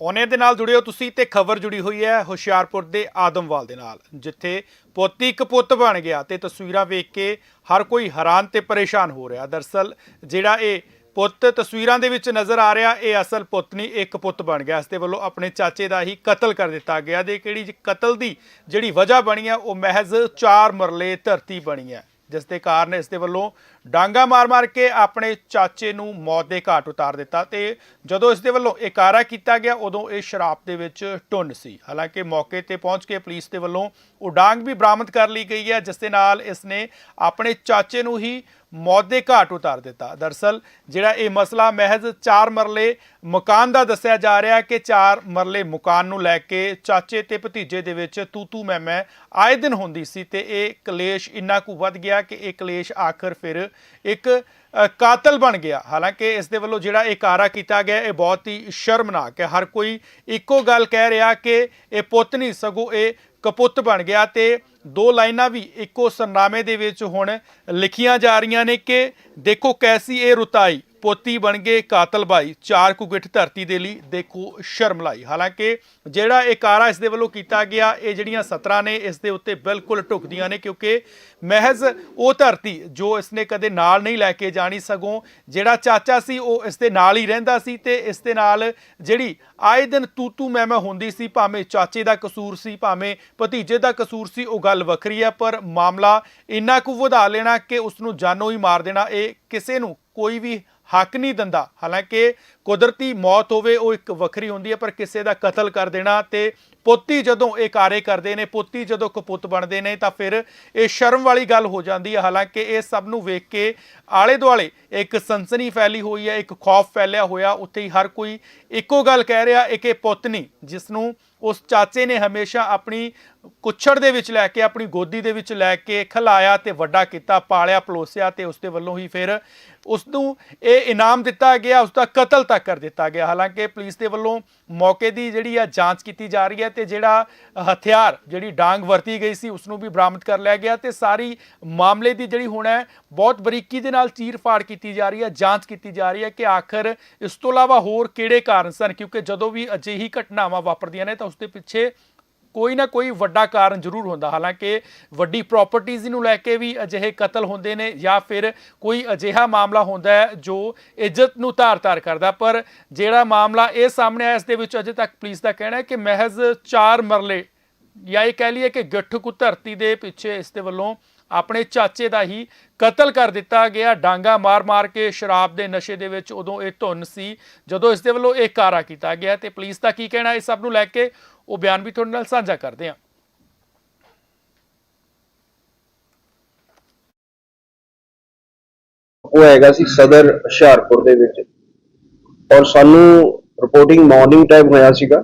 ਉਹਨੇ ਦੇ ਨਾਲ ਜੁੜਿਓ ਤੁਸੀਂ ਤੇ ਖਬਰ ਜੁੜੀ ਹੋਈ ਹੈ ਹੁਸ਼ਿਆਰਪੁਰ ਦੇ ਆਦਮਵਾਲ ਦੇ ਨਾਲ, ਜਿੱਥੇ ਪੋਤੀ ਇੱਕ ਪੁੱਤ ਬਣ ਗਿਆ ਤੇ ਤਸਵੀਰਾਂ ਵੇਖ ਕੇ ਹਰ ਕੋਈ ਹੈਰਾਨ ਤੇ ਪਰੇਸ਼ਾਨ ਹੋ ਰਿਹਾ। ਦਰਸਲ ਜਿਹੜਾ ਇਹ ਪੁੱਤ ਤਸਵੀਰਾਂ ਦੇ ਵਿੱਚ ਨਜ਼ਰ ਆ ਰਿਹਾ, ਇਹ ਅਸਲ ਪੁੱਤ ਨਹੀਂ, ਇੱਕ ਪੁੱਤ ਬਣ ਗਿਆ। ਇਸ ਦੇ ਵੱਲੋਂ ਆਪਣੇ ਚਾਚੇ ਦਾ ਹੀ ਕਤਲ ਕਰ ਦਿੱਤਾ ਗਿਆ ਦੇ ਕਿਹੜੀ ਕਤਲ ਦੀ ਜਿਹੜੀ ਵਜ੍ਹਾ ਬਣੀ ਹੈ, ਉਹ ਮਹਿਜ਼ 4 ਮਰਲੇ ਧਰਤੀ ਬਣੀ ਹੈ, ਜਿਸ ਦੇ ਕਾਰਨ ਇਸ ਦੇ ਵੱਲੋਂ ਡਾਂਗਾ ਮਾਰ-ਮਾਰ ਕੇ ਆਪਣੇ ਚਾਚੇ ਨੂੰ ਮੌਤ ਦੇ ਘਾਟ ਉਤਾਰ ਦਿੱਤਾ ਤੇ ਜਦੋਂ ਇਸ ਦੇ ਵੱਲੋਂ ਇਕਾਰਾ ਕੀਤਾ ਗਿਆ, ਉਦੋਂ ਇਹ ਸ਼ਰਾਬ ਦੇ ਵਿੱਚ ਟੁੰਨ ਸੀ। ਹਾਲਾਂਕਿ ਮੌਕੇ ਤੇ ਪਹੁੰਚ ਕੇ ਪੁਲਿਸ ਦੇ ਵੱਲੋਂ ਉਹ ਡਾਂਗ ਵੀ ਬਰਾਮਦ ਕਰ ਲਈ ਗਈ ਹੈ, ਜਿਸ ਦੇ ਨਾਲ ਇਸ ਨੇ ਆਪਣੇ ਚਾਚੇ ਨੂੰ ਹੀ ਮੌਤ ਦੇ ਘਾਟ ਉਤਾਰ ਦਿੱਤਾ। ਦਰਸਲ, ਜਿਹੜਾ ਇਹ ਮਸਲਾ ਮਹਿਜ਼ 4 ਮਰਲੇ ਮਕਾਨ ਦਾ ਦੱਸਿਆ ਜਾ ਰਿਹਾ ਕਿ 4 ਮਰਲੇ ਮਕਾਨ ਨੂੰ ਲੈ ਕੇ ਚਾਚੇ ਤੇ ਭਤੀਜੇ ਦੇ ਵਿੱਚ ਤੂ ਤੂ ਮੈਂ ਮੈਂ ਆਏ ਦਿਨ ਹੁੰਦੀ ਸੀ ਤੇ ਇਹ ਕਲੇਸ਼ ਇੰਨਾ ਕੁ ਵੱਧ ਗਿਆ ਕਿ ਇਹ ਕਲੇਸ਼ ਆਖਰ ਫਿਰ ਇੱਕ ਕਾਤਲ ਬਣ ਗਿਆ। ਹਾਲਾਂਕਿ ਇਸ ਦੇ ਵੱਲੋਂ ਜਿਹੜਾ ਇਹ ਕਾਰਾ ਕੀਤਾ ਗਿਆ, ਇਹ ਬਹੁਤ ਹੀ ਸ਼ਰਮਨਾਕ ਹੈ। ਹਰ ਕੋਈ ਇੱਕੋ ਗੱਲ ਕਹਿ ਰਿਹਾ ਕਿ ਇਹ ਪੁੱਤ ਨਹੀਂ, ਸਗੋਂ ਇਹ ਕਪੁੱਤ ਬਣ ਗਿਆ ਤੇ ਦੋ ਲਾਈਨਾਂ ਵੀ ਇੱਕੋ ਸਰਨਾਮੇ ਦੇ ਵਿੱਚ ਹੁਣ ਲਿਖੀਆਂ ਜਾ ਰਹੀਆਂ ਨੇ ਕਿ ਦੇਖੋ ਕੈਸੀ ਇਹ ਰੁਤਾਈ। ਪੋਤੀ ਬਣ ਗਏ ਕਾਤਲ ਭਾਈ ਚਾਰ ਕੁ ਗਿੱਠ ਧਰਤੀ ਦੇ ਲਈ ਦੇਖੋ ਸ਼ਰਮ ਲਾਈ। ਹਾਲਾਂਕਿ ਜਿਹੜਾ ਇਹ ਕਾਰਾ ਇਸ ਦੇ ਵੱਲੋਂ ਕੀਤਾ ਗਿਆ, ਇਹ ਜਿਹੜੀਆਂ ਸਤਰਾਂ ਨੇ, ਇਸ ਦੇ ਉੱਤੇ ਬਿਲਕੁਲ ਢੁਕਦੀਆਂ ਨੇ, ਕਿਉਂਕਿ ਮਹਿਜ਼ ਉਹ ਧਰਤੀ ਜੋ ਇਸ ਨੇ ਕਦੇ ਨਾਲ ਨਹੀਂ ਲੈ ਕੇ ਜਾਣੀ ਸਗੋਂ ਜਿਹੜਾ ਚਾਚਾ ਸੀ, ਉਹ ਇਸ ਦੇ ਨਾਲ ਹੀ ਰਹਿੰਦਾ ਸੀ ਤੇ ਇਸ ਦੇ ਨਾਲ ਜਿਹੜੀ ਆਏ ਦਿਨ ਤੂ ਤੂ ਮੈਂ ਮੈਂ ਹੁੰਦੀ ਸੀ, ਭਾਵੇਂ ਚਾਚੇ ਦਾ ਕਸੂਰ ਸੀ, ਭਾਵੇਂ ਭਤੀਜੇ ਦਾ ਕਸੂਰ ਸੀ, ਉਹ ਗੱਲ ਵੱਖਰੀ ਹੈ ਪਰ ਮਾਮਲਾ ਇੰਨਾ ਕੁ ਵਧਾ ਲੈਣਾ ਕਿ ਉਸ ਨੂੰ ਜਾਨੋਂ ਹੀ ਮਾਰ ਦੇਣਾ, ਇਹ ਕਿਸੇ ਨੂੰ ਕੋਈ ਵੀ ਹੱਕ ਨਹੀਂ ਦਿੰਦਾ। ਹਾਲਾਂਕਿ ਕੁਦਰਤੀ ਮੌਤ ਹੋਵੇ, ਉਹ ਇੱਕ ਵੱਖਰੀ ਹੁੰਦੀ ਹੈ, ਪਰ ਕਿਸੇ ਦਾ ਕਤਲ ਕਰ ਦੇਣਾ ਤੇ ਪੋਤੀ ਜਦੋਂ ਇਹ ਕਾਰੇ ਕਰਦੇ ਨੇ, ਪੋਤੀ ਜਦੋਂ ਕਪੁੱਤ ਬਣਦੇ ਨੇ, ਤਾਂ ਫਿਰ ਇਹ ਸ਼ਰਮ ਵਾਲੀ ਗੱਲ ਹੋ ਜਾਂਦੀ ਹੈ। ਹਾਲਾਂਕਿ ਇਹ ਸਭ ਨੂੰ ਵੇਖ ਕੇ ਆਲੇ ਦੁਆਲੇ ਇੱਕ ਸਨਸਨੀ ਫੈਲੀ ਹੋਈ ਹੈ, ਇੱਕ ਖੌਫ ਫੈਲਿਆ ਹੋਇਆ, ਉੱਥੇ ਹੀ ਹਰ ਕੋਈ ਇੱਕੋ ਗੱਲ ਕਹਿ ਰਿਹਾ ਇੱਕ ਇਹ ਪੁੱਤ ਨਹੀਂ ਜਿਸ ਨੂੰ ਉਸ ਚਾਚੇ ਨੇ ਹਮੇਸ਼ਾ ਆਪਣੀ ਕੁੱਛੜ ਦੇ ਵਿੱਚ ਲੈ ਕੇ, ਆਪਣੀ ਗੋਦੀ ਦੇ ਵਿੱਚ ਲੈ ਕੇ ਖਲਾਇਆ ਤੇ ਵੱਡਾ ਕੀਤਾ, ਪਾਲਿਆ, ਪਲੋਸਿਆ ਤੇ ਉਸ ਦੇ ਵੱਲੋਂ ਹੀ ਫਿਰ ਉਸ ਨੂੰ ਇਹ ਇਨਾਮ ਦਿੱਤਾ ਗਿਆ ਉਸ ਦਾ ਕਤਲ ਤੱਕ ਕਰ ਦਿੱਤਾ ਗਿਆ। ਹਾਲਾਂਕਿ ਪੁਲਿਸ ਦੇ ਵੱਲੋਂ ਮੌਕੇ ਦੀ ਜਿਹੜੀ ਆ ਜਾਂਚ ਕੀਤੀ ਜਾ ਰਹੀ ਹੈ ਤੇ ਜਿਹੜਾ ਹਥਿਆਰ, ਜਿਹੜੀ ਡਾਂਗ ਵਰਤੀ ਗਈ ਸੀ ਉਸ ਨੂੰ ਵੀ ਬਰਾਮਦ ਕਰ ਲਿਆ ਗਿਆ ਤੇ ਸਾਰੀ ਮਾਮਲੇ ਦੀ ਜਿਹੜੀ ਹੁਣ ਹੈ, ਬਹੁਤ ਬਰੀਕੀ ਦੇ ਨਾਲ ਚੀਰ-ਫਾੜ ਕੀਤੀ ਜਾ ਰਹੀ ਹੈ, ਜਾਂਚ ਕੀਤੀ ਜਾ ਰਹੀ ਹੈ ਕਿ ਆਖਰ ਇਸ ਤੋਂ ਇਲਾਵਾ ਹੋਰ ਕਿਹੜੇ ਕਾਰਨ ਸਨ? ਕਿਉਂਕਿ ਜਦੋਂ ਵੀ ਅਜਿਹੀ ਘਟਨਾਵਾਂ ਵਾਪਰਦੀਆਂ ਨੇ ਤਾਂ ਉਸ ਦੇ ਪਿੱਛੇ ਕੋਈ ਨਾ ਕੋਈ ਵੱਡਾ ਕਾਰਨ ਜ਼ਰੂਰ ਹੁੰਦਾ। ਹਾਲਾਂਕਿ ਵੱਡੀ ਪ੍ਰਾਪਰਟੀਆਂ ਨੂੰ ਲੈ ਕੇ ਵੀ ਅਜਿਹੇ ਕਤਲ ਹੁੰਦੇ ਨੇ ਜਾਂ ਫਿਰ ਕੋਈ ਅਜਿਹਾ ਮਾਮਲਾ ਹੁੰਦਾ ਹੈ ਜੋ ਇੱਜ਼ਤ ਨੂੰ ਧਾਰ-ਧਾਰ ਕਰਦਾ। ਪਰ ਜਿਹੜਾ ਮਾਮਲਾ ਇਹ ਸਾਹਮਣੇ ਆਇਆ, ਇਸ ਦੇ ਵਿੱਚ ਅਜੇ ਤੱਕ ਪੁਲਿਸ ਦਾ ਕਹਿਣਾ ਹੈ ਕਿ ਮਹਿਜ਼ 4 ਮਰਲੇ ਜਾਂ ਇਹ ਕਹਿ ਲਈਏ ਕਿ ਗੱਠ ਕੁ ਧਰਤੀ ਦੇ ਪਿੱਛੇ ਇਸ ਦੇ ਵੱਲੋਂ ਆਪਣੇ ਚਾਚੇ ਦਾ ਹੀ ਕਤਲ ਕਰ ਦਿੱਤਾ ਗਿਆ। ਡਾਂਗਾ ਮਾਰ-ਮਾਰ ਕੇ ਸ਼ਰਾਬ ਦੇ ਨਸ਼ੇ ਦੇ ਵਿੱਚ ਉਦੋਂ ਇਹ ਧੁੰਨ ਸੀ, ਜਦੋਂ ਇਸ ਦੇ ਵੱਲੋਂ ਇਹ ਕਾਰਾ ਕੀਤਾ ਗਿਆ। ਤੇ ਪੁਲਿਸ ਦਾ ਕੀ ਕਹਿਣਾ ਇਸ ਸਭ ਨੂੰ ਲੈ ਕੇ ਉਹ ਬਿਆਨ ਵੀ ਤੁਹਾਡੇ ਨਾਲ ਸਾਂਝਾ ਕਰਦੇ ਹਾਂ। ਉਹ ਹੈਗਾ ਸੀ ਸਦਰ ਹੁਸ਼ਿਆਰਪੁਰ ਦੇ ਵਿੱਚ। ਔਰ ਸਾਨੂੰ ਰਿਪੋਰਟਿੰਗ ਮਾਰਨਿੰਗ ਟਾਈਮ ਹੋਇਆ ਸੀਗਾ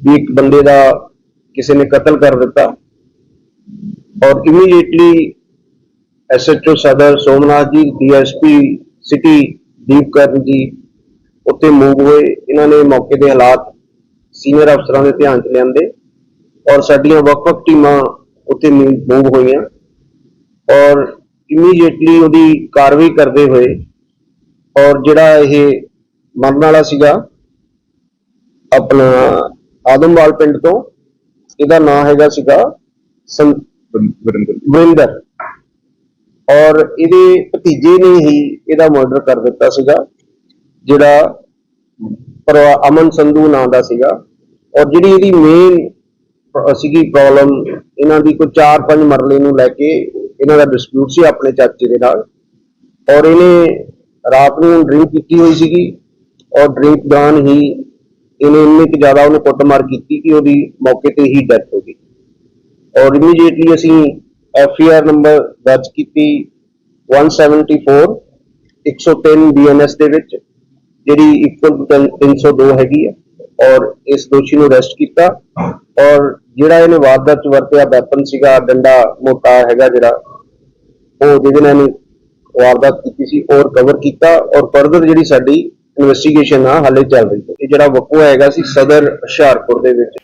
ਵੀ ਇੱਕ ਬੰਦੇ ਦਾ ਕਿਸੇ ਨੇ ਕਤਲ ਕਰ ਦਿੱਤਾ। ਔਰ ਇਮੀਡੀਏਟਲੀ ਐਸਐਚਓ ਸਦਰ ਸੋਮਨਾਥ ਜੀ ਡੀਐਸਪੀ ਸਿਟੀ ਦੀਪਕਰਨ ਜੀ ਉੱਥੇ ਮੂਵ ਹੋਏ। ਇਹਨਾਂ ਨੇ ਮੌਕੇ ਦੇ ਹਾਲਾਤ ਸੀਨੀਅਰ ਅਫਸਰਾਂ ਦੇ ਧਿਆਨ 'ਚ ਲਿਆਂਦੇ ਔਰ ਸਾਡੀਆਂ ਵੱਖ-ਵੱਖ ਟੀਮਾਂ ਉੱਥੇ ਮੂਵ ਹੋਈਆਂ ਔਰ ਇਮੀਡੀਏਟਲੀ ਉਹਦੀ ਕਾਰਵਾਈ ਕਰਦੇ ਹੋਏ ਔਰ ਜਿਹੜਾ ਇਹ ਮਰਨ ਵਾਲਾ ਸੀਗਾ ਆਪਣਾ ਆਦਮਵਾਲ ਪਿੰਡ ਤੋਂ ਇਹਦਾ ਨਾਮ ਹੈਗਾ ਸੀਗਾ ਵਰਿੰਦਰ। ਔਰ ਇਹਦੇ ਭਤੀਜੇ ਨੇ ਹੀ ਇਹਦਾ ਮਰਡਰ ਕਰ ਦਿੱਤਾ ਸੀਗਾ ਜਿਹੜਾ ਪਰਵਾ ਅਮਨ ਸੰਧੂ ਨਾਂ ਦਾ ਸੀਗਾ। ਔਰ ਜਿਹੜੀ ਇਹਦੀ ਮੇਨ ਸੀਗੀ ਪ੍ਰੋਬਲਮ ਇਹਨਾਂ ਦੀ ਕੋਈ 4-5 ਮਰਲੇ ਨੂੰ ਲੈ ਕੇ ਇਹਨਾਂ ਦਾ ਡਿਸਪਿਊਟ ਸੀ ਆਪਣੇ ਚਾਚੇ ਦੇ ਨਾਲ। ਔਰ ਇਹਨੇ ਰਾਤ ਨੂੰ ਡਰਿੰਕ ਕੀਤੀ ਹੋਈ ਸੀਗੀ ਔਰ ਡਰਿੰਕ ਦੌਰਾਨ ਹੀ ਇਹਨੇ ਇੰਨੇ ਕੁ ਜ਼ਿਆਦਾ ਉਹਨੂੰ ਕੁੱਟਮਾਰ ਕੀਤੀ ਕਿ ਉਹਦੀ ਮੌਕੇ ਤੇ ਹੀ ਡੈਥ ਹੋ ਗਈ। ਔਰ ਇਮੀਡੀਏਟਲੀ ਅਸੀਂ ਐਫ ਆਈ ਆਰ ਨੰਬਰ ਦਰਜ ਕੀਤੀ 174 103 ਬੀਐਨਐਸ ਦੇ ਵਿੱਚ, ਜਿਹੜੀ ਇਕੁਅਲ 302 ਹੈਗੀ ਆ। ਔਰ ਇਸ ਦੋਸ਼ੀ ਨੂੰ ਅਰੈਸਟ ਕੀਤਾ। ਔਰ ਜਿਹੜਾ ਇਹਨੇ ਵਾਰਦਾਤ ਵਰਤਿਆ ਵੈਪਨ ਸੀਗਾ, ਡੰਡਾ ਮੋਟਾ ਹੈਗਾ ਜਿਹੜਾ, ਉਹ ਜਿਹਦੇ ਨਾਲ ਇਹਨੇ ਵਾਰਦਾਤ ਕੀਤੀ ਸੀ ਔਰ ਕਵਰ ਕੀਤਾ। ਔਰ ਫਰਦਰ ਜਿਹੜੀ ਸਾਡੀ ਇਨਵੈਸਟੀਗੇਸ਼ਨ ਆ, ਹਾਲੇ ਚੱਲ ਰਹੀ ਹੈ। ਇਹ ਜਿਹੜਾ ਵਕੂਆ ਹੈਗਾ ਸੀ, ਸਦਰ ਹੁਸ਼ਿਆਰਪੁਰ ਦੇ ਵਿੱਚ।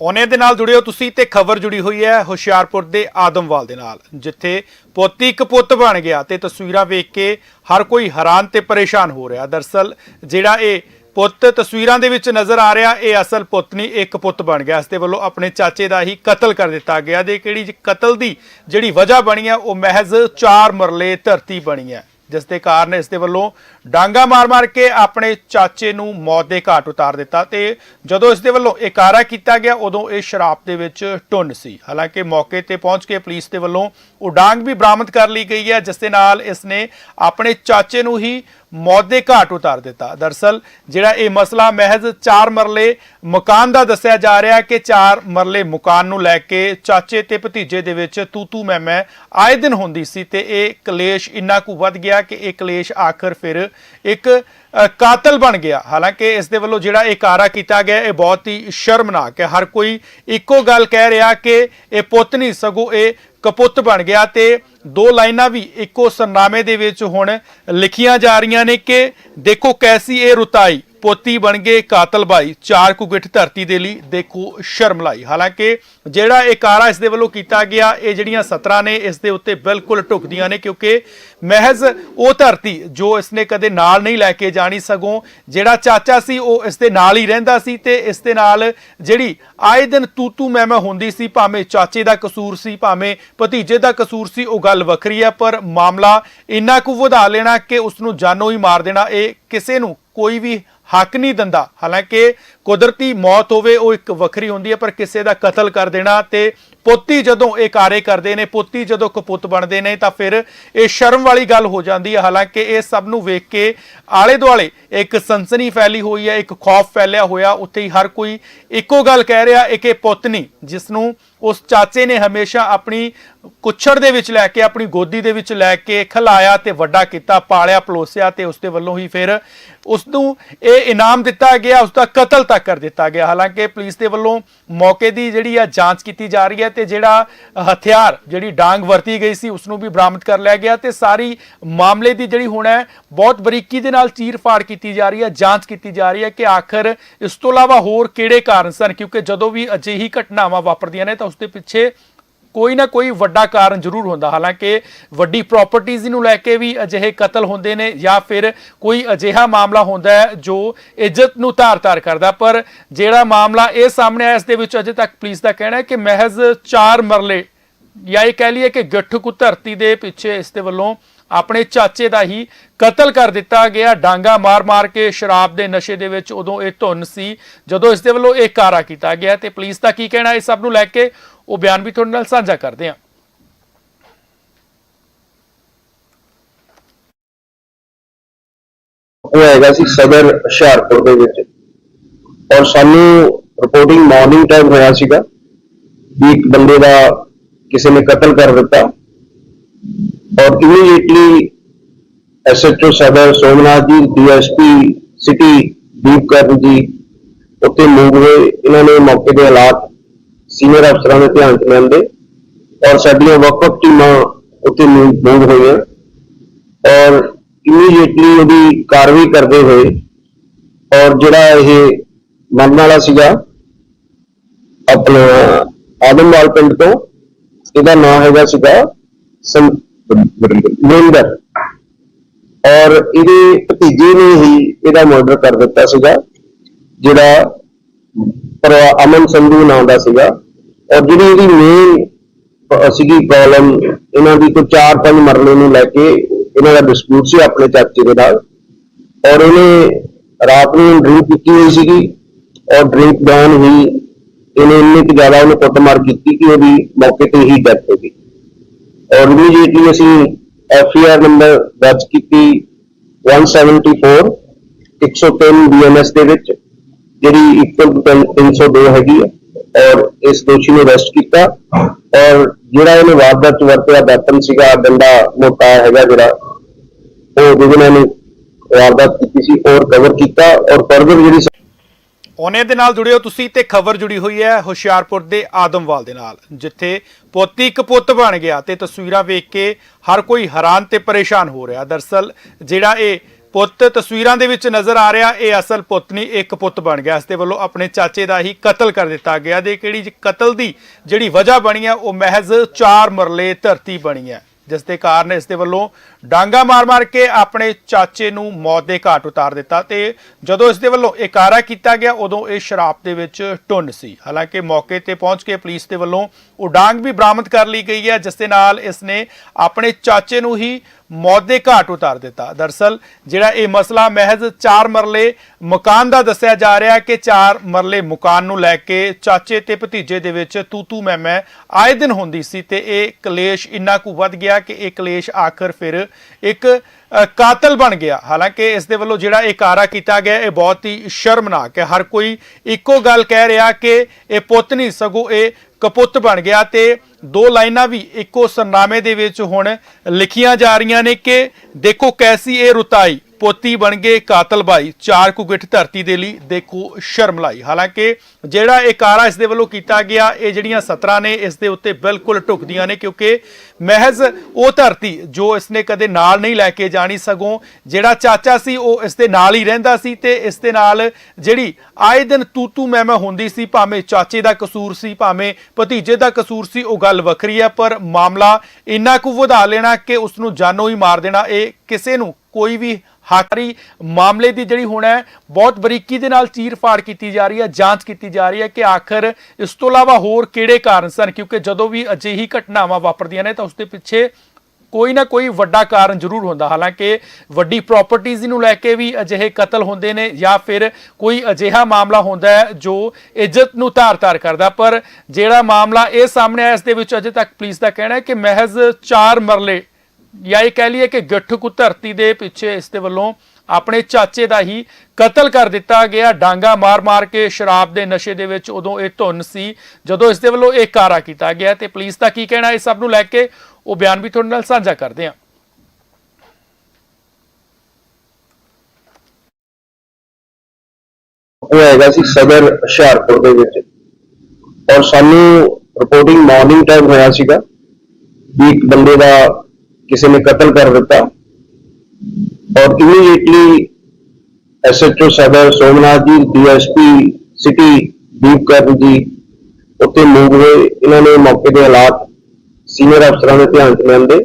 ਉਹਨੇ ਦੇ ਨਾਲ ਜੁੜਿਓ ਤੁਸੀਂ ਤੇ ਖਬਰ ਜੁੜੀ ਹੋਈ ਹੈ ਹੁਸ਼ਿਆਰਪੁਰ ਦੇ ਆਦਮਵਾਲ ਦੇ ਨਾਲ, ਜਿੱਥੇ ਪੋਤੀ ਇੱਕ ਪੁੱਤ ਬਣ ਗਿਆ ਤੇ ਤਸਵੀਰਾਂ ਵੇਖ ਕੇ ਹਰ ਕੋਈ ਹੈਰਾਨ ਤੇ ਪਰੇਸ਼ਾਨ ਹੋ ਰਿਹਾ। ਦਰਸਲ ਜਿਹੜਾ ਇਹ ਪੁੱਤ ਤਸਵੀਰਾਂ ਦੇ ਵਿੱਚ ਨਜ਼ਰ ਆ ਰਿਹਾ ਇਹ ਅਸਲ ਪੁੱਤ ਨਹੀਂ, ਇੱਕ ਪੁੱਤ ਬਣ ਗਿਆ। ਇਸ ਦੇ ਵੱਲੋਂ ਆਪਣੇ ਚਾਚੇ ਦਾ ਹੀ ਕਤਲ ਕਰ ਦਿੱਤਾ ਗਿਆ ਦੇ ਕਿਹੜੀ ਕਤਲ ਦੀ ਜਿਹੜੀ ਵਜ੍ਹਾ ਬਣੀ ਹੈ, ਉਹ ਮਹਿਜ਼ 4 ਮਰਲੇ ਧਰਤੀ ਬਣੀ ਹੈ। ਜਿਸ ਦੇ ਕਾਰਨ ਇਸ ਦੇ ਵੱਲੋਂ ਡਾਂਗਾ ਮਾਰ-ਮਾਰ ਕੇ ਆਪਣੇ ਚਾਚੇ ਨੂੰ ਮੌਤ ਦੇ ਘਾਟ ਉਤਾਰ ਦਿੱਤਾ ਤੇ ਜਦੋਂ ਇਸ ਦੇ ਵੱਲੋਂ ਇਕਾਰਾ ਕੀਤਾ ਗਿਆ, ਉਦੋਂ ਇਹ ਸ਼ਰਾਬ ਦੇ ਵਿੱਚ ਟੁੰਨ ਸੀ। ਹਾਲਾਂਕਿ ਮੌਕੇ ਤੇ ਪਹੁੰਚ ਕੇ ਪੁਲਿਸ ਦੇ ਵੱਲੋਂ ਉਹ ਡਾਂਗ ਵੀ ਬਰਾਮਦ ਕਰ ਲਈ ਗਈ ਹੈ, ਜਿਸ ਦੇ ਨਾਲ ਇਸ ਨੇ ਆਪਣੇ ਚਾਚੇ ਨੂੰ ਹੀ ਮੌਤ ਦੇ ਘਾਟ ਉਤਾਰ ਦਿੱਤਾ। ਦਰਸਲ, ਜਿਹੜਾ ਇਹ ਮਸਲਾ ਮਹਿਜ਼ 4 ਮਰਲੇ ਮਕਾਨ ਦਾ ਦੱਸਿਆ ਜਾ ਰਿਹਾ ਕਿ 4 ਮਰਲੇ ਮਕਾਨ ਨੂੰ ਲੈ ਕੇ ਚਾਚੇ ਤੇ ਭਤੀਜੇ ਦੇ ਵਿੱਚ ਤੂ ਤੂ ਮੈਂ ਮੈਂ ਆਏ ਦਿਨ ਹੁੰਦੀ ਸੀ ਤੇ ਇਹ ਕਲੇਸ਼ ਇੰਨਾ ਕੁ ਵੱਧ ਗਿਆ ਕਿ ਇਹ ਕਲੇਸ਼ ਆਖਰ ਫਿਰ ਇੱਕ ਕਾਤਲ ਬਣ ਗਿਆ। ਹਾਲਾਂਕਿ ਇਸ ਦੇ ਵੱਲੋਂ ਜਿਹੜਾ ਇਹ ਕਾਰਾ ਕੀਤਾ ਗਿਆ, ਇਹ ਬਹੁਤ ਹੀ ਸ਼ਰਮਨਾਕ ਹੈ। ਹਰ ਕੋਈ ਇੱਕੋ ਗੱਲ ਕਹਿ ਰਿਹਾ ਕਿ ਇਹ ਪੁੱਤ ਨਹੀਂ, ਸਗੋਂ ਇਹ ਕਪੁੱਤ ਬਣ ਗਿਆ ਤੇ ਦੋ ਲਾਈਨਾਂ ਵੀ ਇੱਕੋ ਸਰਨਾਮੇ ਦੇ ਵਿੱਚ ਹੁਣ ਲਿਖੀਆਂ ਜਾ ਰਹੀਆਂ ਨੇ ਕਿ ਦੇਖੋ ਕੈਸੀ ਇਹ ਰੁਤਾਈ ਪੋਤੀ ਬਣ ਗਏ ਕਾਤਲ ਭਾਈ ਚਾਰ ਕੁ ਗਿੱਠ ਧਰਤੀ ਦੇ ਲਈ ਦੇਖੋ ਸ਼ਰਮ ਲਾਈ। ਹਾਲਾਂਕਿ ਜਿਹੜਾ ਇਹ ਕਾਰਾ ਇਸ ਦੇ ਵੱਲੋਂ ਕੀਤਾ ਗਿਆ, ਇਹ ਜਿਹੜੀਆਂ ਸਤਰਾਂ ਨੇ, ਇਸ ਦੇ ਉੱਤੇ ਬਿਲਕੁਲ ਢੁਕਦੀਆਂ ਨੇ, ਕਿਉਂਕਿ ਮਹਿਜ਼ ਉਹ ਧਰਤੀ ਜੋ ਇਸ ਨੇ ਕਦੇ ਨਾਲ ਨਹੀਂ ਲੈ ਕੇ ਜਾਣੀ ਸਗੋਂ ਜਿਹੜਾ ਚਾਚਾ ਸੀ, ਉਹ ਇਸ ਦੇ ਨਾਲ ਹੀ ਰਹਿੰਦਾ ਸੀ ਤੇ ਇਸ ਦੇ ਨਾਲ ਜਿਹੜੀ ਆਏ ਦਿਨ ਤੂ ਤੂ ਮੈਂ ਮੈਂ ਹੁੰਦੀ ਸੀ, ਭਾਵੇਂ ਚਾਚੇ ਦਾ ਕਸੂਰ ਸੀ, ਭਾਵੇਂ ਭਤੀਜੇ ਦਾ ਕਸੂਰ ਸੀ, ਉਹ ਗੱਲ ਵੱਖਰੀ ਹੈ, ਪਰ ਮਾਮਲਾ ਇੰਨਾ ਕੁ ਵਧਾ ਲੈਣਾ ਕਿ ਉਸ ਨੂੰ ਜਾਨੋਂ ਹੀ ਮਾਰ ਦੇਣਾ, ਇਹ ਕਿਸੇ ਨੂੰ ਕੋਈ ਵੀ ਹੱਕ ਨਹੀਂ ਦਿੰਦਾ। ਹਾਲਾਂਕਿ ਕੁਦਰਤੀ ਮੌਤ ਹੋਵੇ ਉਹ ਇੱਕ ਵੱਖਰੀ ਹੁੰਦੀ ਹੈ, ਪਰ ਕਿਸੇ ਦਾ ਕਤਲ ਕਰ ਦੇਣਾ ਤੇ ਪੋਤੀ ਜਦੋਂ ਇਹ ਕਾਰੇ ਕਰਦੇ ਨੇ, ਪੋਤੀ ਜਦੋਂ ਕਪੁੱਤ ਬਣਦੇ ਨੇ, ਤਾਂ ਫਿਰ ਇਹ ਸ਼ਰਮ ਵਾਲੀ ਗੱਲ ਹੋ ਜਾਂਦੀ ਹੈ। ਹਾਲਾਂਕਿ ਇਹ ਸਭ ਨੂੰ ਵੇਖ ਕੇ ਆਲੇ ਦੁਆਲੇ ਇੱਕ ਸਨਸਨੀ ਫੈਲੀ ਹੋਈ ਹੈ, ਇੱਕ ਖੌਫ ਫੈਲਿਆ ਹੋਇਆ, ਉੱਥੇ ਹੀ ਹਰ ਕੋਈ ਇੱਕੋ ਗੱਲ ਕਹਿ ਰਿਹਾ ਇੱਕ ਇਹ ਪੁੱਤ ਨਹੀਂ ਜਿਸ ਨੂੰ ਉਸ ਚਾਚੇ ਨੇ ਹਮੇਸ਼ਾ ਆਪਣੀ ਕੁੱਛੜ ਦੇ ਵਿੱਚ ਲੈ ਕੇ, ਆਪਣੀ ਗੋਦੀ ਦੇ ਵਿੱਚ ਲੈ ਕੇ ਖਿਲਾਇਆ ਤੇ ਵੱਡਾ ਕੀਤਾ, ਪਾਲਿਆ, ਪਲੋਸਿਆ ਤੇ ਉਸ ਦੇ ਵੱਲੋਂ ਹੀ ਫਿਰ ਉਸ ਨੂੰ ਇਹ ਇਨਾਮ ਦਿੱਤਾ ਗਿਆ ਉਸ ਦਾ ਕਤਲ ਤੱਕ ਕਰ ਦਿੱਤਾ ਗਿਆ। ਹਾਲਾਂਕਿ ਪੁਲਿਸ ਦੇ ਵੱਲੋਂ ਮੌਕੇ ਦੀ ਜਿਹੜੀ ਆ ਜਾਂਚ ਕੀਤੀ ਜਾ ਰਹੀ ਹੈ ਤੇ ਜਿਹੜਾ ਹਥਿਆਰ ਜਿਹੜੀ ਡਾਂਗ ਵਰਤੀ ਗਈ ਸੀ ਉਸ ਨੂੰ ਵੀ ਬਰਾਮਦ ਕਰ ਲਿਆ ਗਿਆ ਤੇ ਸਾਰੀ ਮਾਮਲੇ ਦੀ ਜਿਹੜੀ ਹੁਣ ਹੈ, ਬਹੁਤ ਬਰੀਕੀ ਦੇ ਨਾਲ ਚੀਰ-ਫਾੜ ਕੀਤੀ ਜਾ ਰਹੀ ਹੈ, ਜਾਂਚ ਕੀਤੀ ਜਾ ਰਹੀ ਹੈ ਕਿ ਆਖਰ ਇਸ ਤੋਂ ਇਲਾਵਾ ਹੋਰ ਕਿਹੜੇ ਕਾਰਨ ਸਨ? ਕਿਉਂਕਿ ਜਦੋਂ ਵੀ ਅਜਿਹੀ ਘਟਨਾਵਾਂ ਵਾਪਰਦੀਆਂ ਨੇ ਤਾਂ ਉਸ ਦੇ ਪਿੱਛੇ ਕੋਈ ਨਾ ਕੋਈ ਵੱਡਾ ਕਾਰਨ ਜ਼ਰੂਰ ਹੁੰਦਾ। ਹਾਲਾਂਕਿ ਵੱਡੀ ਪ੍ਰਾਪਰਟੀਆਂ ਨੂੰ ਲੈ ਕੇ ਵੀ ਅਜਿਹੇ ਕਤਲ ਹੁੰਦੇ ਨੇ ਜਾਂ ਫਿਰ ਕੋਈ ਅਜਿਹਾ ਮਾਮਲਾ ਹੁੰਦਾ ਹੈ ਜੋ ਇੱਜ਼ਤ ਨੂੰ ਧਾਰ-ਧਾਰ ਕਰਦਾ। ਪਰ ਜਿਹੜਾ ਮਾਮਲਾ ਇਹ ਸਾਹਮਣੇ ਆਇਆ, ਇਸ ਦੇ ਵਿੱਚ ਅਜੇ ਤੱਕ ਪੁਲਿਸ ਦਾ ਕਹਿਣਾ ਹੈ ਕਿ ਮਹਿਜ਼ 4 ਮਰਲੇ ਜਾਂ ਇਹ ਕਹਿ ਲਈਏ ਕਿ ਗੱਠ ਕੁ ਧਰਤੀ ਦੇ ਪਿੱਛੇ ਇਸ ਦੇ ਵੱਲੋਂ ਆਪਣੇ ਚਾਚੇ ਦਾ ਹੀ ਕਤਲ ਕਰ ਦਿੱਤਾ ਗਿਆ। ਡਾਂਗਾ ਮਾਰ-ਮਾਰ ਕੇ ਸ਼ਰਾਬ ਦੇ ਨਸ਼ੇ ਦੇ ਵਿੱਚ ਉਦੋਂ ਇਹ ਧੁੰਨ ਸੀ, ਜਦੋਂ ਇਸ ਦੇ ਵੱਲੋਂ ਇਹ ਕਾਰਾ ਕੀਤਾ ਗਿਆ। ਤੇ ਪੁਲਿਸ ਦਾ ਕੀ ਕਹਿਣਾ ਇਸ ਸਭ ਨੂੰ ਲੈ ਕੇ ਉਹ ਬਿਆਨ ਵੀ ਤੁਹਾਡੇ ਨਾਲ ਸਾਂਝਾ ਕਰਦੇ ਹਾਂ। ਉਹ ਹੈਗਾ ਸੀ ਸਦਰ ਹੁਸ਼ਿਆਰਪੁਰ ਦੇ ਵਿੱਚ। ਔਰ ਸਾਨੂੰ ਰਿਪੋਰਟਿੰਗ ਮਾਰਨਿੰਗ ਟਾਈਮ ਹੋਇਆ ਸੀਗਾ ਵੀ ਇੱਕ ਬੰਦੇ ਦਾ ਕਿਸੇ ਨੇ ਕਤਲ ਕਰ ਦਿੱਤਾ। ਔਰ ਇਮੀਡੀਏਟਲੀ ਐਸਐਚਓ ਸਦਰ ਸੋਮਨਾਥ ਜੀ ਡੀਐਸਪੀ ਸਿਟੀ ਦੀਪਕਰਨ ਜੀ, ਉੱਥੇ ਮੂਵ ਹੋਏ। ਇਹਨਾਂ ਨੇ ਮੌਕੇ ਦੇ ਹਾਲਾਤ ਸੀਨੀਅਰ ਅਫਸਰਾਂ ਦੇ ਧਿਆਨ ਚ ਲਿਆਂਦੇ ਔਰ ਸਾਡੀਆਂ ਵੱਖ-ਵੱਖ ਟੀਮਾਂ ਉੱਥੇ ਮੂਵ ਹੋਈਆਂ ਔਰ ਇਮੀਡੀਏਟਲੀ ਉਹਦੀ ਕਾਰਵਾਈ ਕਰਦੇ ਹੋਏ ਔਰ ਜਿਹੜਾ ਇਹ ਮਰਨ ਵਾਲਾ ਸੀਗਾ ਆਪਣਾ ਆਦਮਵਾਲ ਪਿੰਡ ਤੋਂ, ਇਹਦਾ ਨਾਮ ਹੈਗਾ ਸੀਗਾ ਵਰਿੰਦਰ ਔਰ ਇਹਦੇ ਭਤੀਜੇ ਨੇ ਹੀ ਇਹਦਾ ਮਰਡਰ ਕਰ ਦਿੱਤਾ ਸੀਗਾ, ਜਿਹੜਾ ਅਮਨ ਸੰਧੂ ਨਾਮ ਦਾ ਸੀਗਾ। ਔਰ ਜਿਹੜੀ ਇਹਦੀ ਮੇਨ ਸੀਗੀ ਪ੍ਰੋਬਲਮ ਇਹਨਾਂ ਦੀ ਕੋਈ 4-5 ਮਰਲੇ ਨੂੰ ਲੈ ਕੇ ਇਹਨਾਂ ਦਾ ਡਿਸਪਿਊਟ ਸੀ ਆਪਣੇ ਚਾਚੇ ਦੇ ਨਾਲ। ਔਰ ਇਹਨੇ ਰਾਤ ਨੂੰ ਡਰਿੰਕ ਕੀਤੀ ਹੋਈ ਸੀਗੀ ਔਰ ਡਰਿੰਕ ਦੌਰਾਨ ਹੀ ਇਹਨੇ ਇੰਨੀ ਕੁ ਜ਼ਿਆਦਾ ਉਹਨੂੰ ਕੁੱਟਮਾਰ ਕੀਤੀ ਕਿ ਉਹਦੀ ਮੌਕੇ ਤੇ ਹੀ ਡੈਥ ਹੋ ਗਈ। ਔਰ ਇਮੀਡੀਏਟਲੀ ਅਸੀਂ ਐਫ ਆਈ ਆਰ ਨੰਬਰ ਦਰਜ ਕੀਤੀ 174 103 ਬੀਐਨਐਸ ਦੇ ਵਿੱਚ, ਜਿਹੜੀ ਇਕਵਲ 302 ਹੈਗੀ ਹੈ ਔਰ ਇਸ ਦੋਸ਼ੀ ਨੂੰ ਅਰੈਸਟ ਕੀਤਾ। ਔਰ ਜਿਹੜਾ ਇਹਨੇ ਵਾਰਦਾਤ ਚ ਵਰਤਿਆ ਵੈਪਨ ਸੀਗਾ, ਡੰਡਾ ਮੋਟਾ ਹੈਗਾ ਜਿਹੜਾ, ਉਹ ਜਿਹਦੇ ਨਾਲ ਇਹਨੇ ਵਾਰਦਾਤ ਕੀਤੀ ਸੀ ਔਰ ਕਵਰ ਕੀਤਾ ਔਰ ਫਰਦਰ ਜਿਹੜੀ ਉਹਨੇ ਦੇ ਨਾਲ ਜੁੜਿਓ ਤੁਸੀਂ ਤੇ ਖਬਰ ਜੁੜੀ ਹੋਈ ਹੈ ਹੁਸ਼ਿਆਰਪੁਰ ਦੇ ਆਦਮਵਾਲ ਦੇ ਨਾਲ, ਜਿੱਥੇ ਪੋਤੀ ਇੱਕ ਪੁੱਤ ਬਣ ਗਿਆ ਤੇ ਤਸਵੀਰਾਂ ਵੇਖ ਕੇ ਹਰ ਕੋਈ ਹੈਰਾਨ ਤੇ ਪਰੇਸ਼ਾਨ ਹੋ ਰਿਹਾ। ਦਰਸਲ ਜਿਹੜਾ ਇਹ ਪੁੱਤ ਤਸਵੀਰਾਂ ਦੇ ਵਿੱਚ ਨਜ਼ਰ ਆ ਰਿਹਾ, ਇਹ ਅਸਲ ਪੁੱਤ ਨਹੀਂ ਇੱਕ ਪੁੱਤ ਬਣ ਗਿਆ। ਇਸ ਦੇ ਵੱਲੋਂ ਆਪਣੇ ਚਾਚੇ ਦਾ ਹੀ ਕਤਲ ਕਰ ਦਿੱਤਾ ਗਿਆ ਦੇ ਕਿਹੜੀ ਕਤਲ ਦੀ ਜਿਹੜੀ ਵਜ੍ਹਾ ਬਣੀ ਹੈ, ਉਹ ਮਹਿਜ਼ 4 ਮਰਲੇ ਧਰਤੀ ਬਣੀ ਹੈ। ਜਿਸ ਦੇ ਕਾਰਨ ਇਸ ਦੇ ਵੱਲੋਂ ਡਾਂਗਾ ਮਾਰ-ਮਾਰ ਕੇ ਆਪਣੇ ਚਾਚੇ ਨੂੰ ਮੌਤ ਦੇ ਘਾਟ ਉਤਾਰ ਦਿੱਤਾ ਤੇ ਜਦੋਂ ਇਸ ਦੇ ਵੱਲੋਂ ਇਕਾਰਾ ਕੀਤਾ ਗਿਆ, ਉਦੋਂ ਇਹ ਸ਼ਰਾਬ ਦੇ ਵਿੱਚ ਟੁੰਨ ਸੀ। ਹਾਲਾਂਕਿ ਮੌਕੇ ਤੇ ਪਹੁੰਚ ਕੇ ਪੁਲਿਸ ਦੇ ਵੱਲੋਂ ਉਹ ਡਾਂਗ ਵੀ ਬਰਾਮਦ ਕਰ ਲਈ ਗਈ ਹੈ, ਜਿਸ ਦੇ ਨਾਲ ਇਸ ਨੇ ਆਪਣੇ ਚਾਚੇ ਨੂੰ ਹੀ ਮੌਤ ਦੇ ਘਾਟ ਉਤਾਰ ਦਿੱਤਾ। ਦਰਸਲ ਜਿਹੜਾ ਇਹ ਮਸਲਾ ਮਹਿਜ਼ 4 ਮਰਲੇ ਮਕਾਨ ਦਾ ਦੱਸਿਆ ਜਾ ਰਿਹਾ ਹੈ ਕਿ 4 ਮਰਲੇ ਮਕਾਨ ਨੂੰ ਲੈ ਕੇ ਚਾਚੇ ਤੇ ਭਤੀਜੇ ਦੇ ਵਿੱਚ ਤੂ ਤੂ ਮੈਂ ਮੈਂ ਆਏ ਦਿਨ ਹੁੰਦੀ ਸੀ ਤੇ ਇਹ ਕਲੇਸ਼ ਇੰਨਾ ਕੁ ਵੱਧ ਗਿਆ ਕਿ ਇਹ ਕਲੇਸ਼ ਆਖਰ ਫਿਰ ਇੱਕ ਕਾਤਲ ਬਣ ਗਿਆ। ਹਾਲਾਂਕਿ ਇਸ ਦੇ ਵੱਲੋਂ ਜਿਹੜਾ ਇਕਾਰਾ ਕੀਤਾ ਗਿਆ, ਇਹ ਬਹੁਤ ਹੀ ਸ਼ਰਮਨਾਕ ਹੈ। ਹਰ ਕੋਈ ਇੱਕੋ ਗੱਲ ਕਹਿ ਰਿਹਾ ਕਿ ਇਹ ਪੁੱਤ ਨਹੀਂ, ਸਗੋਂ ਇਹ ਕਪੁੱਤ ਬਣ ਗਿਆ ਤੇ ਦੋ ਲਾਈਨਾਂ ਵੀ ਇੱਕੋ ਸਰਨਾਮੇ ਦੇ ਵਿੱਚ ਹੁਣ ਲਿਖੀਆਂ ਜਾ ਰਹੀਆਂ ਨੇ ਕਿ ਦੇਖੋ ਕੈਸੀ ਇਹ ਰੁਤਾਈ ਪੋਤੀ ਬਣ ਗਏ ਕਾਤਲ ਭਾਈ ਚਾਰ ਕੁਗਿੱਠ ਧਰਤੀ ਦੇ ਲਈ ਦੇਖੋ ਸ਼ਰਮ ਲਾਈ। ਹਾਲਾਂਕਿ ਜਿਹੜਾ ਇਹ ਕਾਰਾ ਇਸ ਦੇ ਵੱਲੋਂ ਕੀਤਾ ਗਿਆ, ਇਹ ਜਿਹੜੀਆਂ ਸਤਰਾਂ ਨੇ, ਇਸ ਦੇ ਉੱਤੇ ਬਿਲਕੁਲ ਢੁਕਦੀਆਂ ਨੇ, ਕਿਉਂਕਿ ਮਹਿਜ਼ ਉਹ ਧਰਤੀ ਜੋ ਇਸ ਨੇ ਕਦੇ ਨਾਲ ਨਹੀਂ ਲੈ ਕੇ ਜਾਣੀ ਸਗੋਂ, ਜਿਹੜਾ ਚਾਚਾ ਸੀ, ਉਹ ਇਸ ਦੇ ਨਾਲ ਹੀ ਰਹਿੰਦਾ ਸੀ ਤੇ ਇਸ ਦੇ ਨਾਲ ਜਿਹੜੀ ਆਏ ਦਿਨ ਤੂ ਤੂ ਮੈਂ ਮੈਂ ਹੁੰਦੀ ਸੀ, ਭਾਵੇਂ ਚਾਚੇ ਦਾ ਕਸੂਰ ਸੀ, ਭਾਵੇਂ ਭਤੀਜੇ ਦਾ ਕਸੂਰ ਸੀ, ਉਹ ਗੱਲ ਵੱਖਰੀ ਹੈ, ਪਰ ਮਾਮਲਾ ਇੰਨਾ ਕੁ ਵਧਾ ਲੈਣਾ ਕਿ ਉਸ ਨੂੰ ਜਾਨੋਂ ਹੀ ਮਾਰ ਦੇਣਾ, ਇਹ ਕਿਸੇ ਨੂੰ ਕੋਈ ਵੀ ਹਾਕਰੀ ਮਾਮਲੇ ਦੀ ਜਿਹੜੀ ਹੁਣ ਹੈ, ਬਹੁਤ ਬਰੀਕੀ ਦੇ ਨਾਲ ਚੀਰ-ਫਾੜ ਕੀਤੀ ਜਾ ਰਹੀ ਹੈ, ਜਾਂਚ ਕੀਤੀ ਜਾ ਰਹੀ ਹੈ ਕਿ ਆਖਰ ਇਸ ਤੋਂ ਇਲਾਵਾ ਹੋਰ ਕਿਹੜੇ ਕਾਰਨ ਸਨ? ਕਿਉਂਕਿ ਜਦੋਂ ਵੀ ਅਜਿਹੀ ਘਟਨਾਵਾਂ ਵਾਪਰਦੀਆਂ ਨੇ ਤਾਂ ਉਸ ਦੇ ਪਿੱਛੇ ਕੋਈ ਨਾ ਕੋਈ ਵੱਡਾ ਕਾਰਨ ਜ਼ਰੂਰ ਹੁੰਦਾ। ਹਾਲਾਂਕਿ ਵੱਡੀ ਪ੍ਰਾਪਰਟੀਆਂ ਨੂੰ ਲੈ ਕੇ ਵੀ ਅਜਿਹੇ ਕਤਲ ਹੁੰਦੇ ਨੇ ਜਾਂ ਫਿਰ ਕੋਈ ਅਜਿਹਾ ਮਾਮਲਾ ਹੁੰਦਾ ਹੈ ਜੋ ਇੱਜ਼ਤ ਨੂੰ ਧਾਰ-ਧਾਰ ਕਰਦਾ। ਪਰ ਜਿਹੜਾ ਮਾਮਲਾ ਇਹ ਸਾਹਮਣੇ ਆਇਆ, ਇਸ ਦੇ ਵਿੱਚ ਅਜੇ ਤੱਕ ਪੁਲਿਸ ਦਾ ਕਹਿਣਾ ਹੈ ਕਿ ਮਹਿਜ਼ 4 ਮਰਲੇ ਜਾਂ ਇਹ ਕਹਿ ਲਈਏ ਕਿ ਗੱਠ ਧਰਤੀ ਦੇ ਪਿੱਛੇ ਇਸ ਦੇ ਵੱਲੋਂ ਆਪਣੇ ਚਾਚੇ ਦਾ ਹੀ ਕਤਲ ਕਰ ਦਿੱਤਾ ਗਿਆ। ਡਾਂਗਾ ਮਾਰ-ਮਾਰ ਕੇ ਸ਼ਰਾਬ ਦੇ ਨਸ਼ੇ ਦੇ ਵਿੱਚ ਉਦੋਂ ਇਹ ਧੁੰਨ ਸੀ, ਜਦੋਂ ਇਸ ਦੇ ਵੱਲੋਂ ਇਹ ਕਾਰਾ ਕੀਤਾ ਗਿਆ ਤੇ ਪੁਲਿਸ ਦਾ ਕੀ ਕਹਿਣਾ ਇਸ ਸਭ ਨੂੰ ਲੈ ਕੇ ਉਹ ਬਿਆਨ ਵੀ ਤੁਹਾਡੇ ਨਾਲ ਸਾਂਝਾ ਕਰਦੇ ਹਾਂ। ਉਹ ਹੈਗਾ ਸੀ ਸਦਰ ਹੁਸ਼ਿਆਰਪੁਰ ਦੇ ਵਿੱਚ। ਔਰ ਸਾਨੂੰ ਰਿਪੋਰਟਿੰਗ ਮਾਰਨਿੰਗ ਟਾਈਮ ਹੋਇਆ ਸੀਗਾ ਵੀ ਇੱਕ ਬੰਦੇ ਦਾ ਕਿਸੇ ਨੇ ਕਤਲ ਕਰ ਦਿੱਤਾ। ਔਰ ਇਮੀਡੀਏਟਲੀ ਐਸਐਚਓ ਸਦਰ ਸੋਮਨਾਥ ਜੀ ਡੀਐਸਪੀ ਸਿਟੀ ਦੀਪਕਰਨ ਜੀ, ਉੱਥੇ ਮੂਵ ਹੋਏ। ਇਹਨਾਂ ਨੇ ਮੌਕੇ ਦੇ ਹਾਲਾਤ ਸੀਨੀਅਰ ਅਫਸਰਾਂ ਦੇ ਧਿਆਨ ਚ ਲਿਆਂਦੇ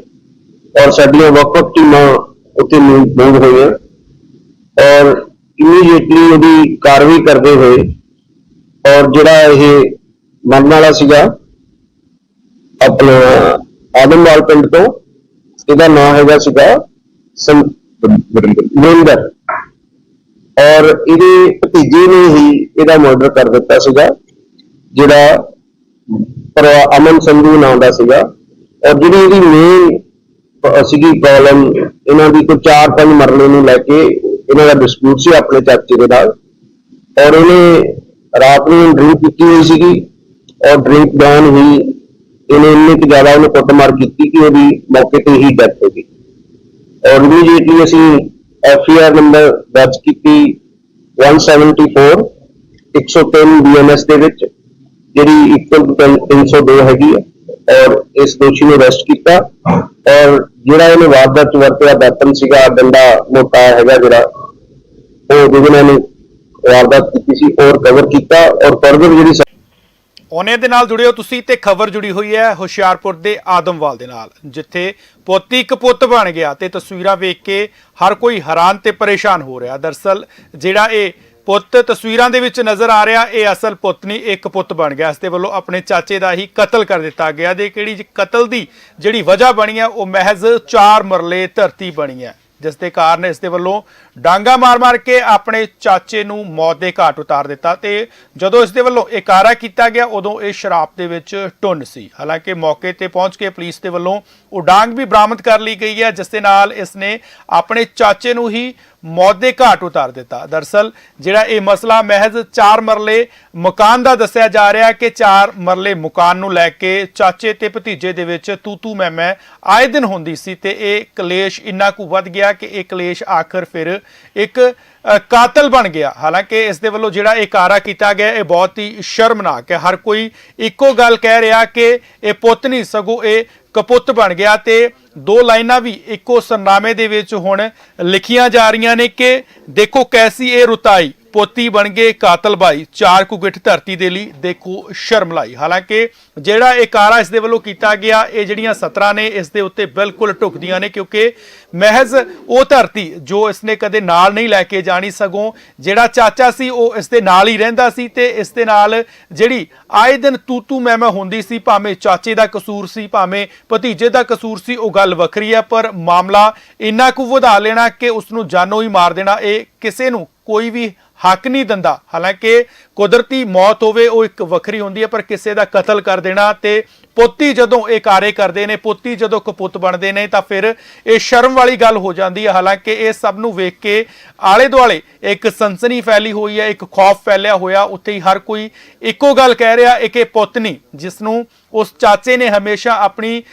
ਔਰ ਸਾਡੀਆਂ ਵੱਖ-ਵੱਖ ਟੀਮਾਂ ਉੱਥੇ ਮੂਵ ਹੋਈਆਂ। ਔਰ ਇਮੀਡੀਏਟਲੀ ਉਹਦੀ ਕਾਰਵਾਈ ਕਰਦੇ ਹੋਏ, ਔਰ ਜਿਹੜਾ ਇਹ ਮਰਨ ਵਾਲਾ ਸੀਗਾ, ਆਪਣਾ ਆਦਮਵਾਲ ਪਿੰਡ ਤੋਂ ਇਹਦਾ ਨਾਮ ਹੈਗਾ ਸੀਗਾ ਵਰਿੰਦਰ ਔਰ ਇਹਦੇ ਭਤੀਜੇ ਨੇ ਹੀ ਇਹਦਾ ਮਰਡਰ ਕਰ ਦਿੱਤਾ ਸੀਗਾ, ਜਿਹੜਾ ਪਰ ਅਮਨ ਸੰਧੂ ਨਾਮ ਦਾ ਸੀਗਾ। ਔਰ ਜਿਹੜੀ ਇਹਦੀ ਮੇਨ ਸੀਗੀ ਪ੍ਰੋਬਲਮ ਇਹਨਾਂ ਦੀ ਕੋਈ 4-5 ਮਰਲੇ ਨੂੰ ਲੈ ਕੇ ਇਹਨਾਂ ਦਾ ਡਿਸਪਿਊਟ ਸੀ ਆਪਣੇ ਚਾਚੇ ਦੇ ਨਾਲ। ਔਰ ਇਹਨੇ ਰਾਤ ਨੂੰ ਡਰਿੰਕ ਕੀਤੀ ਹੋਈ ਸੀਗੀ, ਔਰ ਡਰਿੰਕ ਡਾਊਨ ਹੀ ਇਹਨੇ ਇੰਨੀ ਕੁ ਜ਼ਿਆਦਾ ਉਹਨੂੰ ਕੁੱਟਮਾਰ ਕੀਤੀ ਕਿ ਉਹਦੀ ਮੌਕੇ ਤੇ ਹੀ ਡੈਥ ਹੋ ਗਈ। ਔਰ ਇਮੀਡੀਏਟਲੀ ਅਸੀਂ ਐਫ ਨੰਬਰ ਦਰਜ ਕੀਤੀ 174 103 ਬੀਐਨਐਸ ਦੇ ਵਿੱਚ, ਜਿਹੜੀ ਇਕਵਲ 302 ਹੈਗੀ ਹੈ। ਔਰ ਇਸ ਦੋਸ਼ੀ ਨੂੰ ਅਰੈਸਟ ਕੀਤਾ। ਔਰ ਜਿਹੜਾ ਇਹਨੇ ਵਾਰਦਾਤ ਵਰਤਿਆ ਵੈਪਨ ਸੀਗਾ ਡੰਡਾ ਮੋਟਾ ਹੈਗਾ ਜਿਹੜਾ, ਉਹ ਜਿਹਦੇ ਨਾਲ ਵਾਰਦਾਤ ਕੀਤੀ ਸੀ ਔਰ ਕਵਰ ਕੀਤਾ। ਔਰ ਫਰਦਰ ਜਿਹੜੀ ਉਹਨੇ ਦੇ ਨਾਲ ਜੁੜਿਓ ਤੁਸੀਂ ਤੇ ਖਬਰ ਜੁੜੀ ਹੋਈ ਹੈ ਹੁਸ਼ਿਆਰਪੁਰ ਦੇ ਆਦਮਵਾਲ ਦੇ ਨਾਲ, ਜਿੱਥੇ ਪੋਤੀ ਇੱਕ ਪੁੱਤ ਬਣ ਗਿਆ ਤੇ ਤਸਵੀਰਾਂ ਵੇਖ ਕੇ ਹਰ ਕੋਈ ਹੈਰਾਨ ਤੇ ਪਰੇਸ਼ਾਨ ਹੋ ਰਿਹਾ। ਦਰਸਲ ਜਿਹੜਾ ਇਹ ਪੁੱਤ ਤਸਵੀਰਾਂ ਦੇ ਵਿੱਚ ਨਜ਼ਰ ਆ ਰਿਹਾ, ਇਹ ਅਸਲ ਪੁੱਤ ਨਹੀਂ ਇੱਕ ਪੁੱਤ ਬਣ ਗਿਆ। ਇਸ ਦੇ ਵੱਲੋਂ ਆਪਣੇ ਚਾਚੇ ਦਾ ਹੀ ਕਤਲ ਕਰ ਦਿੱਤਾ ਗਿਆ ਦੇ ਕਿਹੜੀ ਕਤਲ ਦੀ ਜਿਹੜੀ ਵਜ੍ਹਾ ਬਣੀ ਹੈ, ਉਹ ਮਹਿਜ਼ 4 ਮਰਲੇ ਧਰਤੀ ਬਣੀ ਹੈ। ਜਿਸ ਦੇ ਕਾਰਨ ਇਸ ਦੇ ਵੱਲੋਂ ਡਾਂਗਾ ਮਾਰ-ਮਾਰ ਕੇ ਆਪਣੇ ਚਾਚੇ ਨੂੰ ਮੌਤ ਦੇ ਘਾਟ ਉਤਾਰ ਦਿੱਤਾ ਤੇ ਜਦੋਂ ਇਸ ਦੇ ਵੱਲੋਂ ਇਕਾਰਾ ਕੀਤਾ ਗਿਆ, ਉਦੋਂ ਇਹ ਸ਼ਰਾਬ ਦੇ ਵਿੱਚ ਟੁੰਨ ਸੀ। ਹਾਲਾਂਕਿ ਮੌਕੇ ਤੇ ਪਹੁੰਚ ਕੇ ਪੁਲਿਸ ਦੇ ਵੱਲੋਂ ਉਹ ਡਾਂਗ ਵੀ ਬਰਾਮਦ ਕਰ ਲਈ ਗਈ ਹੈ, ਜਿਸ ਦੇ ਨਾਲ ਇਸ ਨੇ ਆਪਣੇ ਚਾਚੇ ਨੂੰ ਹੀ ਮੌਤ ਦੇ ਘਾਟ ਉਤਾਰ ਦਿੱਤਾ। ਦਰਸਲ, ਜਿਹੜਾ ਇਹ ਮਸਲਾ ਮਹਿਜ਼ 4 ਮਰਲੇ ਮਕਾਨ ਦਾ ਦੱਸਿਆ ਜਾ ਰਿਹਾ ਕਿ 4 ਮਰਲੇ ਮਕਾਨ ਨੂੰ ਲੈ ਕੇ ਚਾਚੇ ਤੇ ਭਤੀਜੇ ਦੇ ਵਿੱਚ ਤੂ ਤੂ ਮੈਂ ਮੈਂ ਆਏ ਦਿਨ ਹੁੰਦੀ ਸੀ ਤੇ ਇਹ ਕਲੇਸ਼ ਇੰਨਾ ਕੁ ਵੱਧ ਗਿਆ ਕਿ ਇਹ ਕਲੇਸ਼ ਆਖਰ ਫਿਰ ਇੱਕ ਕਾਤਲ ਬਣ ਗਿਆ। ਹਾਲਾਂਕਿ ਇਸ ਦੇ ਵੱਲੋਂ ਜਿਹੜਾ ਇਹ ਕਾਰਾ ਕੀਤਾ ਗਿਆ, ਇਹ ਬਹੁਤ ਹੀ ਸ਼ਰਮਨਾਕ ਹੈ। ਹਰ ਕੋਈ ਇੱਕੋ ਗੱਲ ਕਹਿ ਰਿਹਾ ਕਿ ਇਹ ਪੁੱਤ ਨਹੀਂ, ਸਗੋਂ ਇਹ ਕਪੁੱਤ ਬਣ ਗਿਆ ਤੇ ਦੋ ਲਾਈਨਾਂ ਵੀ ਇੱਕੋ ਸਰਨਾਮੇ ਦੇ ਵਿੱਚ ਹੁਣ ਲਿਖੀਆਂ ਜਾ ਰਹੀਆਂ ਨੇ ਕਿ ਦੇਖੋ ਕੈਸੀ ਇਹ ਰੁਤਾਈ। ਪੋਤੀ ਬਣ ਗਏ ਕਾਤਲ ਭਾਈ ਚਾਰ ਕੁ ਗਿੱਠ ਧਰਤੀ ਦੇ ਲਈ ਦੇਖੋ ਸ਼ਰਮ ਲਾਈ। ਹਾਲਾਂਕਿ ਜਿਹੜਾ ਇਹ ਕਾਰਾ ਇਸ ਦੇ ਵੱਲੋਂ ਕੀਤਾ ਗਿਆ, ਇਹ ਜਿਹੜੀਆਂ ਸਤਰਾਂ ਨੇ, ਇਸ ਦੇ ਉੱਤੇ ਬਿਲਕੁਲ ਢੁਕਦੀਆਂ ਨੇ ਕਿਉਂਕਿ ਮਹਿਜ਼ ਉਹ ਧਰਤੀ ਜੋ ਇਸਨੇ ਕਦੇ ਨਾਲ ਨਹੀਂ ਲੈ ਕੇ ਜਾਣੀ ਸਗੋਂ ਜਿਹੜਾ ਚਾਚਾ ਸੀ, ਉਹ ਇਸ ਦੇ ਨਾਲ ਹੀ ਰਹਿੰਦਾ ਸੀ ਤੇ ਇਸ ਦੇ ਨਾਲ ਜਿਹੜੀ ਆਏ ਦਿਨ ਤੂ ਤੂ ਮੈਂ ਮੈਂ ਹੁੰਦੀ ਸੀ, ਭਾਵੇਂ ਚਾਚੇ ਦਾ ਕਸੂਰ ਸੀ, ਭਾਵੇਂ ਭਤੀਜੇ ਦਾ ਕਸੂਰ ਸੀ, ਉਹ ਗੱਲ ਵੱਖਰੀ ਹੈ ਪਰ ਮਾਮਲਾ ਇੰਨਾ ਕੁ ਵਧਾ ਲੈਣਾ ਕਿ ਉਸ ਨੂੰ ਜਾਨੋਂ ਹੀ ਮਾਰ ਦੇਣਾ, ਇਹ ਕਿਸੇ ਨੂੰ ਕੋਈ ਵੀ ਹੱਕ ਨਹੀਂ ਦਿੰਦਾ। ਹਾਲਾਂਕਿ ਕੁਦਰਤੀ ਮੌਤ ਹੋਵੇ, ਉਹ ਇੱਕ ਵੱਖਰੀ ਹੁੰਦੀ ਹੈ, ਪਰ ਕਿਸੇ ਦਾ ਕਤਲ ਕਰ ਦੇਣਾ ਤੇ ਪੋਤੀ ਜਦੋਂ ਇਹ ਕਾਰੇ ਕਰਦੇ ਨੇ, ਪੋਤੀ ਜਦੋਂ ਕਪੁੱਤ ਬਣਦੇ ਨੇ, ਤਾਂ ਫਿਰ ਇਹ ਸ਼ਰਮ ਵਾਲੀ ਗੱਲ ਹੋ ਜਾਂਦੀ ਹੈ। ਹਾਲਾਂਕਿ ਇਹ ਸਭ ਨੂੰ ਵੇਖ ਕੇ ਆਲੇ ਦੁਆਲੇ ਇੱਕ ਸਨਸਨੀ ਫੈਲੀ ਹੋਈ ਹੈ, ਇੱਕ ਖੌਫ ਫੈਲਿਆ ਹੋਇਆ, ਉੱਥੇ ਹੀ ਹਰ ਕੋਈ ਇੱਕੋ ਗੱਲ ਕਹਿ ਰਿਹਾ ਇੱਕ ਇਹ ਪੁੱਤ ਨਹੀਂ, ਜਿਸ ਨੂੰ ਉਸ ਚਾਚੇ ਨੇ ਹਮੇਸ਼ਾ ਆਪਣੀ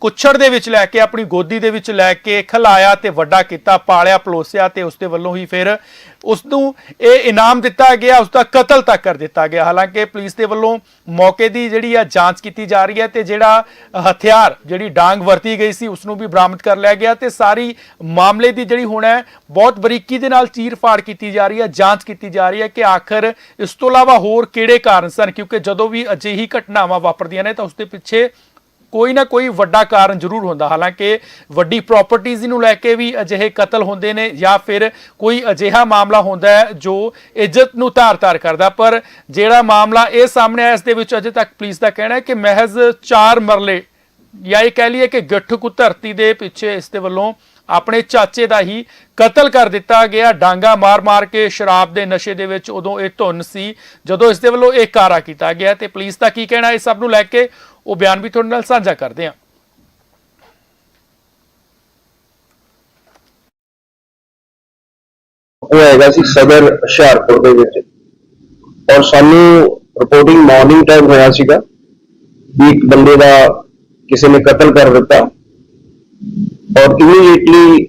ਕੁੱਛੜ ਦੇ ਵਿੱਚ ਲੈ ਕੇ, ਆਪਣੀ ਗੋਦੀ ਦੇ ਵਿੱਚ ਲੈ ਕੇ ਖਿਲਾਇਆ ਤੇ ਵੱਡਾ ਕੀਤਾ, ਪਾਲਿਆ, ਪਲੋਸਿਆ ਤੇ ਉਸ ਦੇ ਵੱਲੋਂ ਹੀ ਫਿਰ ਉਸ ਨੂੰ ਇਹ ਇਨਾਮ ਦਿੱਤਾ ਗਿਆ ਉਸ ਦਾ ਕਤਲ ਤੱਕ ਕਰ ਦਿੱਤਾ ਗਿਆ। ਹਾਲਾਂਕਿ ਪੁਲਿਸ ਦੇ ਵੱਲੋਂ ਮੌਕੇ ਦੀ ਜਿਹੜੀ ਆ ਜਾਂਚ ਕੀਤੀ ਜਾ ਰਹੀ ਹੈ ਤੇ ਜਿਹੜਾ ਹਥਿਆਰ, ਜਿਹੜੀ ਡਾਂਗ ਵਰਤੀ ਗਈ ਸੀ ਉਸ ਨੂੰ ਵੀ ਬਰਾਮਦ ਕਰ ਲਿਆ ਗਿਆ ਤੇ ਸਾਰੀ ਮਾਮਲੇ ਦੀ ਜਿਹੜੀ ਹੁਣ ਹੈ, ਬਹੁਤ ਬਰੀਕੀ ਦੇ ਨਾਲ ਚੀਰ-ਫਾੜ ਕੀਤੀ ਜਾ ਰਹੀ ਹੈ, ਜਾਂਚ ਕੀਤੀ ਜਾ ਰਹੀ ਹੈ ਕਿ ਆਖਰ ਇਸ ਤੋਂ ਇਲਾਵਾ ਹੋਰ ਕਿਹੜੇ ਕਾਰਨ ਸਨ? ਕਿਉਂਕਿ ਜਦੋਂ ਵੀ ਅਜਿਹੀ ਘਟਨਾਵਾਂ ਵਾਪਰਦੀਆਂ ਨੇ ਤਾਂ ਉਸ ਦੇ ਪਿੱਛੇ ਕੋਈ ਨਾ ਕੋਈ ਵੱਡਾ ਕਾਰਨ ਜ਼ਰੂਰ ਹੁੰਦਾ। ਹਾਲਾਂਕਿ ਵੱਡੀ ਪ੍ਰਾਪਰਟੀਆਂ ਨੂੰ ਲੈ ਕੇ ਵੀ ਅਜਿਹੇ ਕਤਲ ਹੁੰਦੇ ਨੇ ਜਾਂ ਫਿਰ ਕੋਈ ਅਜਿਹਾ ਮਾਮਲਾ ਹੁੰਦਾ ਹੈ ਜੋ ਇੱਜ਼ਤ ਨੂੰ ਧਾਰ-ਧਾਰ ਕਰਦਾ। ਪਰ ਜਿਹੜਾ ਮਾਮਲਾ ਇਹ ਸਾਹਮਣੇ ਆਇਆ, ਇਸ ਦੇ ਵਿੱਚ ਅਜੇ ਤੱਕ ਪੁਲਿਸ ਦਾ ਕਹਿਣਾ ਹੈ ਕਿ ਮਹਿਜ਼ 4 ਮਰਲੇ ਜਾਂ ਇਹ ਕਹਿ ਲਈਏ ਕਿ ਗੱਠ ਕੁ ਧਰਤੀ ਦੇ ਪਿੱਛੇ ਇਸ ਦੇ ਵੱਲੋਂ ਆਪਣੇ ਚਾਚੇ ਦਾ ਹੀ ਕਤਲ ਕਰ ਦਿੱਤਾ ਗਿਆ। ਡਾਂਗਾ ਮਾਰ-ਮਾਰ ਕੇ ਸ਼ਰਾਬ ਦੇ ਨਸ਼ੇ ਦੇ ਵਿੱਚ ਉਦੋਂ ਇਹ ਧੁੰਨ ਸੀ, ਜਦੋਂ ਇਸ ਦੇ ਵੱਲੋਂ ਇਹ ਕਾਰਾ ਕੀਤਾ ਗਿਆ ਤੇ ਪੁਲਿਸ ਦਾ ਕੀ ਕਹਿਣਾ ਇਸ ਸਭ ਨੂੰ ਲੈ ਕੇ ਉਹ ਬਿਆਨ ਵੀ ਤੁਹਾਡੇ ਨਾਲ ਸਾਂਝਾ ਕਰਦੇ ਹਾਂ। ਉਹ ਹੈਗਾ ਸੀ ਸਦਰ ਹੁਸ਼ਿਆਰਪੁਰ ਦੇ ਵਿੱਚ। ਔਰ ਸਾਨੂੰ ਰਿਪੋਰਟਿੰਗ ਮਾਰਨਿੰਗ ਟਾਈਮ ਹੋਇਆ ਸੀਗਾ ਵੀ ਇੱਕ ਬੰਦੇ ਦਾ ਕਿਸੇ ਨੇ ਕਤਲ ਕਰ ਦਿੱਤਾ। ਔਰ ਇਮੀਡੀਏਟਲੀ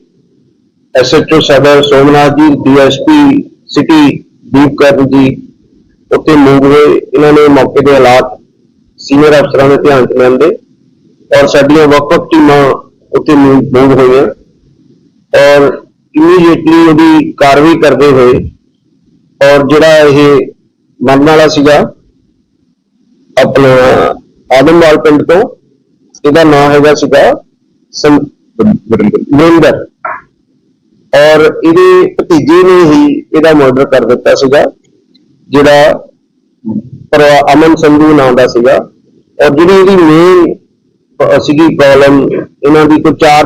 ਐਸਐਚਓ ਸਦਰ ਸੋਮਨਾਥ ਜੀ ਡੀਐਸਪੀ ਸਿਟੀ ਦੀਪਕਰਨ ਜੀ ਉੱਥੇ ਮੂਵ ਹੋਏ। ਇਹਨਾਂ ਨੇ ਮੌਕੇ ਦੇ ਹਾਲਾਤ ਸੀਨੀਅਰ ਅਫਸਰਾਂ ਦੇ ਧਿਆਨ ਚ ਲੈਂਦੇ ਔਰ ਸਾਡੀਆਂ ਵੱਖ-ਵੱਖ ਟੀਮਾਂ ਉੱਥੇ ਮੂਵ ਹੋਈਆਂ। ਔਰ ਇਮੀਡੀਏਟਲੀ ਉਹਦੀ ਕਾਰਵਾਈ ਕਰਦੇ ਹੋਏ ਔਰ ਜਿਹੜਾ ਇਹ ਮਰਨ ਵਾਲਾ ਸੀਗਾ, ਆਪਣਾ ਆਦਮਵਾਲ ਪਿੰਡ ਤੋਂ, ਇਹਦਾ ਨਾਮ ਹੈਗਾ ਸੀਗਾ ਸੰ- ਵਰਿੰਦਰ। ਔਰ ਇਹਦੇ ਭਤੀਜੇ ਨੇ ਹੀ ਇਹਦਾ ਮਰਡਰ ਕਰ ਦਿੱਤਾ ਸੀਗਾ, ਜਿਹੜਾ ਅਮਨ ਸੰਧੂ ਨਾਮ ਦਾ ਸੀਗਾ। ਔਰ ਜਿਹੜੀ ਇਹਦੀ ਮੇਨ ਸੀਗੀ ਪ੍ਰੋਬਲਮ ਇਹਨਾਂ ਦੀ ਕੋਈ ਚਾਰ